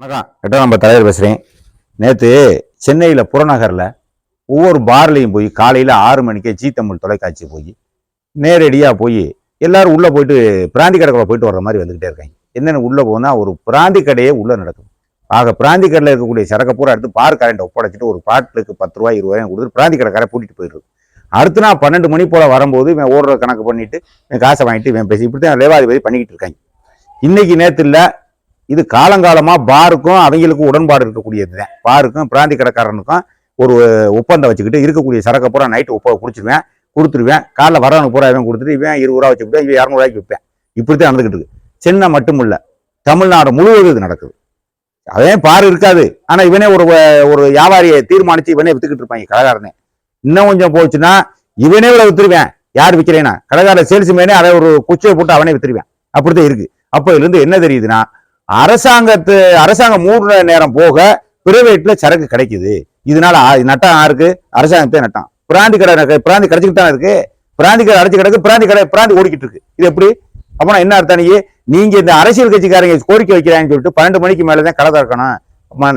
வணக்கம். எட்டோ நம்ம தலைவர் பேசுகிறேன் நேற்று சென்னையில் புறநகரில் ஒவ்வொரு பார்லையும் போய் காலையில் ஆறு மணிக்கே ஜி தமிழ் தொலைக்காட்சி போய் நேரடியாக போய் எல்லாரும் உள்ளே போயிட்டு பிராந்தி கடைக்குள்ள போயிட்டு வர்ற மாதிரி வந்துக்கிட்டே இருக்காங்க. என்னென்ன உள்ளே போனால் ஒரு பிராந்தி கடையே உள்ளே நடக்கும் ஆக பிராந்தி கடையில் இருக்கக்கூடிய சரக்கு பூரா எடுத்து பார் கரண்ட் ஒப்படைச்சிட்டு ஒரு பாட்டிலுக்கு பத்து ரூபாய் இருபது ரூபாய் கொடுத்து பிராந்தி கடைக்காரை கூட்டிகிட்டு போயிடுது அடுத்த நாள் பன்னெண்டு மணி போல் வரும்போது இவன் ஓடுற கணக்கு பண்ணிவிட்டு இவன் காசை வாங்கிட்டு இவன் பேசி இப்படி தான் லேவாதிபதி பண்ணிக்கிட்டு இருக்காங்க. இன்றைக்கி நேற்று இல்லை இது காலங்காலமாக பாருக்கும் அவங்களுக்கும் உடன்பாடு இருக்கக்கூடியது தான் பாருக்கும் பிராந்தி கடைக்காரனுக்கும் ஒரு ஒப்பந்தம் வச்சுக்கிட்டு இருக்கக்கூடிய சரக்கை பூரா நைட்டு ஒப்ப குடிச்சிருவேன் கொடுத்துருவேன். காலைல வரவனுக்கு பூரா இவன் கொடுத்துட்டு இவன் இருபது ரூபா வச்சுக்கிட்டு இவன் இரநூறுவாய்க்கு விற்பேன். இப்படி தான் நடந்துக்கிட்டு இருக்கு. சென்னை மட்டும் இல்லை தமிழ்நாடு முழுவதும் இது நடக்குது. அதே பாரு இருக்காது. ஆனால் இவனே ஒரு ஒரு வியாபாரியை தீர்மானித்து இவனே வித்துக்கிட்டு இருப்பாங்க கடைக்காரனே. இன்னும் கொஞ்சம் போச்சுன்னா இவனே இவ்வளோ வித்துருவேன். யார் விற்கிறேன்னா கடைக்கார சேல்ஸ் மேனே அதை ஒரு குச்சியை போட்டு அவனே வித்துருவேன். அப்படித்தான் இருக்கு. அப்போ இதுலேருந்து என்ன தெரியுதுன்னா அரசாங்கத்து அரசாங்கம் மூடுற நேரம் போக பிரைவேட்ல சரக்கு கிடைக்குது. இதனால நட்டான் நட்டம் யாருக்கு அரசாங்கத்தே நட்டம். பிராந்தி கடை பிராந்தி கிடைச்சிக்கிட்டு தான் இருக்கு? பிராந்தி கடை அடைச்சு கிடக்கு பிராந்தி கடை பிராந்தி ஓடிக்கிட்டு இருக்கு. இது எப்படி? அப்போனா என்ன அர்த்தம் நீங்க? இந்த அரசியல் கட்சிக்காரங்க கோரிக்கை வைக்கிறாங்கன்னு சொல்லிட்டு பன்னெண்டு மணிக்கு மேலே தான் கடை திறக்கணும்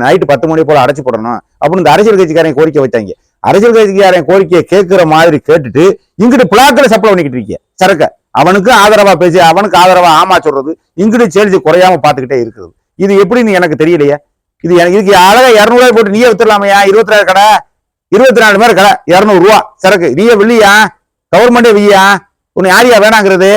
நைட்டு பத்து மணி போல அடைச்சு போடணும். அப்படின்னு இந்த அரசியல் கட்சிக்காரங்க கோரிக்கை வைத்தாங்க அரசியல் கட்சிக்காரங்க கோரிக்கையை கேட்கிற மாதிரி கேட்டுட்டு இங்கிட்டு பிளாக்கில் சப்ளை பண்ணிக்கிட்டு இருக்கீங்க சரக்கை. அவனுக்கு ஆதரவா பேசி அவனுக்கு ஆதரவா ஆமா சொல்றது இங்கிட்டு சேல்ஸ் குறையாம பார்த்துக்கிட்டே இருக்குது. இது எப்படின்னு எனக்கு தெரியலையே. இது எனக்கு இதுக்கு அழகா இரநூறுவாய் போட்டு நீயே வித்துடலாமையா? இருபத்தி நாலு கடை இருபத்தி நாலு பேர் கடை இரநூறுவா சரக்கு. நீயே வெள்ளியா கவர்மெண்டே வெய்யா உன்னை யாரியா வேணாங்கிறது?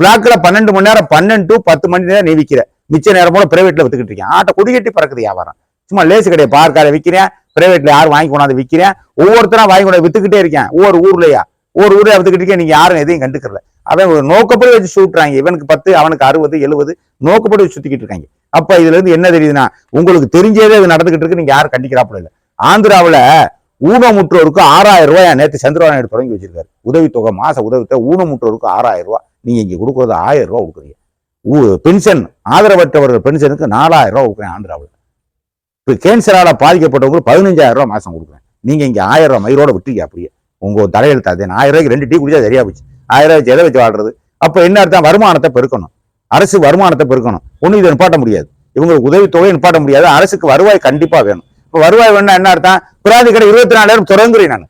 பிளாக்ல பன்னெண்டு மணி நேரம் பன்னெண்டு பத்து மணி நேரம் நீ விற்கிற மிச்ச நேரம் போல பிரைவேட்ல வித்துக்கிட்டு இருக்கேன் ஆட்டை குடிக்கட்டி பறக்குது வியாபாரம். சும்மா லேசு கடையை பார்க்காத விற்கிறேன் பிரைவேட்ல யார் வாங்கி கொண்டாந்து விற்கிறேன் ஒவ்வொருத்தரும் வாங்கி கொண்டாந்து வித்துக்கிட்டே இருக்கேன். ஒவ்வொரு ஊர்லயா? ஒரு ஊரே வித்துக்கிட்டு இருக்கேன் நீங்க யாரும் எதையும் கண்டுக்கல அவன் ஒரு நோக்கப்படி வச்சு சுட்டுறாங்க. இவனுக்கு பத்து அவனுக்கு அறுபது எழுபது நோக்கப்படி வச்சு சுத்திக்கிட்டு இருக்காங்க. அப்ப இதுல இருந்து என்ன தெரியுதுன்னா உங்களுக்கு தெரிஞ்சதே இது நடந்துகிட்டு இருக்கு நீங்க யாரும் கண்டிக்கிறாப்புல இல்ல. ஆந்திராவுல ஊனமுற்றோருக்கு ஆறாயிரம் ரூபாய் நேற்று சந்திரபாபு நாயுடு தொடங்கி வச்சிருக்காரு. உதவித்தொகை மாச உதவித்தொகை ஊனமுற்றோருக்கு ஆறாயிரம் ரூபாய் நீங்க இங்க கொடுக்கறது ஆயிரம் ரூபாய் கொடுக்குறீங்க. பென்ஷன் ஆதரவற்றவர்கள் பென்ஷனுக்கு நாலாயிரம் ரூபாய் கொடுக்குறேன் ஆந்திராவில். இப்போ கேன்சரால பாதிக்கப்பட்டவங்களுக்கு பதினஞ்சாயிரம் ரூபாய் மாசம் கொடுக்குறேன். நீங்க இங்க ஆயிரம் ரூபாய் மயிரோட விட்டுருக்கீங்க அப்படியே. உங்கள் தலையெழுத்து அதே ஆயிரம் ரூபாய்க்கு ரெண்டு டீ குடிச்சா சரியா போச்சு. ஆயிரம் ரூபாய் வச்சு எதை வச்சு வாழ்றது? அப்போ என்ன அர்த்தம்? வருமானத்தை பெருக்கணும். அரசு வருமானத்தை பெருக்கணும். ஒன்றும் இதை நிப்பாட்ட முடியாது. இவங்களுக்கு உதவித்தொகை நிப்பாட்ட முடியாது. அரசுக்கு வருவாய் கண்டிப்பாக வேணும். இப்போ வருவாய் வேணும்னா என்ன அர்த்தம்? புராதி கடை இருபத்தி நாலாயிரம் தொடங்குறேன் நான்.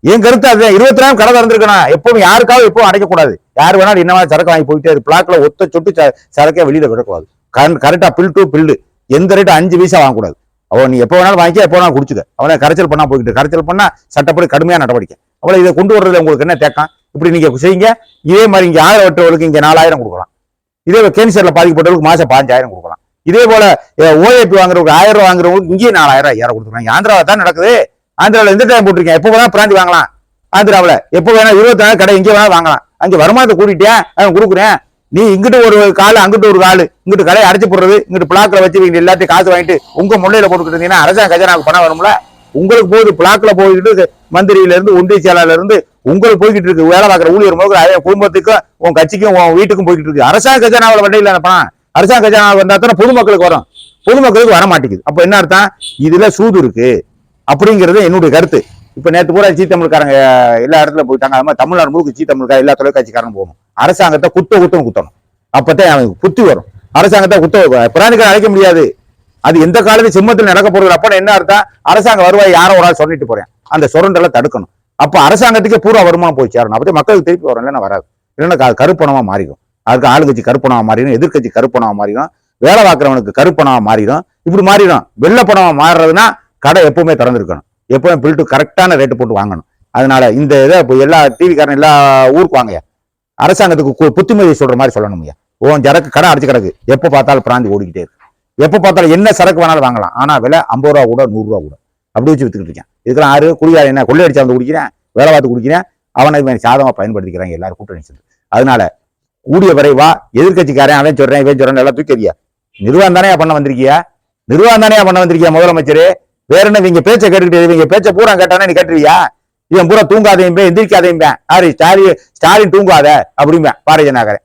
என் கருத்து அதுதான். இருபத்தி நாலு கடை திறந்துருக்கணும் எப்பவும் யாருக்காவது எப்பவும் அடைக்கக்கூடாது. யார் வேணாலும் என்ன சரக்கு வாங்கி போயிட்டே இருக்கு பிளாக்ல ஒத்த சொட்டு ச- சரக்கே வெளியில விடக்கூடாது கரெக்டாக பில் டு பில்லு. எந்த ரேட்டு அஞ்சு பைசா வாங்கக்கூடாது. அவன் நீ எப்போ வேணாலும் வாங்கிக்க எப்போ வேணாலும் குடிச்சுக்க. அவனை கரைச்சல் பண்ணா போய்கிட்டு கரைச்சல் பண்ணால் சட்டப்படி கடுமையான நடவடிக்கை. அவளை இதை கொண்டு வர்றதுல உங்களுக்கு என்ன தேக்கம்? இப்படி நீங்கள் செய்யுங்க. இதே மாதிரி இங்கே ஆயிரம் வட்டவர்களுக்கு இங்கே நாலாயிரம் கொடுக்கலாம். இதே கேன்சரில் பாதிக்கப்பட்டவர்களுக்கு மாதம் பாஞ்சாயிரம் கொடுக்கலாம். இதே போல ஓஏபி வாங்குறவங்களுக்கு ஆயிரம் ரூபா வாங்குறவங்களுக்கு இங்கேயும் நாலாயிரம் ஐயாயிரம் கொடுத்துருக்காங்க ஆந்திராவில் தான் நடக்குது. ஆந்திராவில் எந்த டைம் போட்டிருக்கேன் எப்போ வேணா பிராந்தி வாங்கலாம். ஆந்திராவில். எப்போ வேணா இருபத்தி நாலு கடை எங்கே வேணா வாங்கலாம். அங்கே வருமானத்தை கூட்டிட்டேன் கொடுக்குறேன். நீ இங்கிட்டு ஒரு கால் அங்கிட்டு ஒரு கால். இங்கிட்டு கடையை அடைச்சு போடுறது இங்கிட்டு பிளாக்ல வச்சு இவங்க எல்லாத்தையும் காசு வாங்கிட்டு உங்க முன்னையில போட்டுக்கிட்டு இருந்தீங்கன்னா அரசாங்க கஜனாவுக்கு பணம் வரும்ல? உங்களுக்கு போகுது பிளாக்ல போய்கிட்டு மந்திரியில இருந்து ஒன்றிய செயலாளர்ல இருந்து உங்களுக்கு போய்கிட்டு இருக்கு வேலை பார்க்குற ஊழியர் முழுக்க அதே குடும்பத்துக்கும் உன் கட்சிக்கும் உன் வீட்டுக்கும் போய்கிட்டு இருக்கு. அரசாங்க கஜனாவில் வண்டையில் பணம். அரசாங்க கஜனா வந்தா தானே பொதுமக்களுக்கு வரும். பொதுமக்களுக்கு வர மாட்டேங்குது அப்ப என்ன அர்த்தம்? இதுல சூது இருக்கு. அப்படிங்கிறது என்னுடைய கருத்து. இப்ப நேத்து பூரா சீ தமிழ்காரங்க எல்லா இடத்துல போயிட்டாங்க. அது மாதிரி தமிழ்நாடு முழுக்க ஜி தமிழ்கார எல்லா தொலைக்காட்சிக்காரங்க போகணும். அரசாங்கத்தை குத்த குத்தம் குத்தணும். அப்பதான் அவனுக்கு புத்தி வரும். அரசாங்கத்தை குத்த பிராணிகளை அழைக்க முடியாது. அது எந்த காலத்து சிம்மத்தில் நடக்க போறது அப்ப என்ன அர்த்தம்? அரசாங்க வருவாய் யாரோ ஒரு ஆள் சொல்லிட்டு போறேன். அந்த சுரண்டலை தடுக்கணும். அப்ப அரசாங்கத்துக்கே பூரா வருமானம் போய் சேரணும். அப்படி மக்களுக்கு திருப்பி வரும். இல்லைன்னா வராது. இல்லைன்னா கருப்பணமாக கருப்பணமா மாறிடும். அதுக்கு ஆளுங்கட்சி கருப்பணமா மாறிடும். எதிர்க்கட்சி கருப்பணமா மாறிடும். வேலை பார்க்குறவனுக்கு கருப்பணமா மாறிடும். இப்படி மாறிடும். வெள்ளை மாறுறதுன்னா கடை எப்பவுமே திறந்திருக்கணும். எப்பவுமே பில்ட்டு கரெக்டான ரேட்டு போட்டு வாங்கணும். அதனால இந்த இதை இப்போ எல்லா டிவிக்காரன் எல்லா ஊருக்கு வாங்கயா அரசாங்கத்துக்கு கு- புத்திமதி சொல்ற மாதிரி சொல்லணும்யா ஓன் சரக்கு கடை அடிச்சு கிடக்கு. எப்போ பார்த்தாலும் பிராந்தி ஓடிக்கிட்டே இருக்கு. எப்போ பார்த்தாலும் என்ன சரக்கு வேணாலும் வாங்கலாம். ஆனால் விலை ஐம்பது ரூபா கூட நூறுரூவா கூட. அப்படி வச்சு வித்துக்கிட்டு இருக்கேன். இதுக்கெல்லாம் ஆறு குடியார் என்ன? கொள்ளையடிச்சு வந்து குடிக்கிறேன் வேலை பார்த்து குடிக்கிறேன். அவனை இவன் சாதமாக பயன்படுத்திக்கிறாங்க எல்லாரும் கூட்டணி சேர்ந்து. அதனால கூடிய விரைவா எதிர்க்கட்சிக்காரன் அவன் சொல்றேன் இவன் சொல்றேன் எல்லாம் தூக்கறியா நிர்வாகம் தானே பண்ண வந்திருக்கியா? நிர்வாகம் தானே பண்ண வந்திருக்கியா முதலமைச்சர்? வேற என்ன இவங்க பேச்சை கேட்டுக்கிட்டு இவங்க பேச்சை பூரா கேட்டானே நீ கேட்டுருவியா இவன் பூரா தூங்காதையும் எந்திரிக்காதையும் யாரு ஸ்டாலின் ஸ்டாலின் தூங்காத அப்படிம்பேன் பாரதிய நகரன்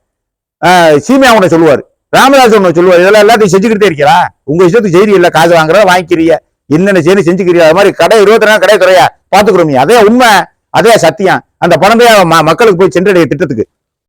சீமையா உன்னை சொல்லுவாரு. ராமதாஸ் உன்னை சொல்லுவார். இதெல்லாம் எல்லாத்தையும் செஞ்சுக்கிட்டே இருக்கிறா? உங்க இஷ்டத்துக்கு செய்தி இல்லை காசு வாங்குறத வாங்கிக்கிறீங்க. என்னென்ன செய்தி செஞ்சுக்கிறீங்க? அது மாதிரி கடை இருபத்தி நாலு கடை துறையா பாத்துக்கிறோமே அதே உண்மை அதே சத்தியம். அந்த பணம் ம- மக்களுக்கு போய் சென்றடைய திட்டத்துக்கு.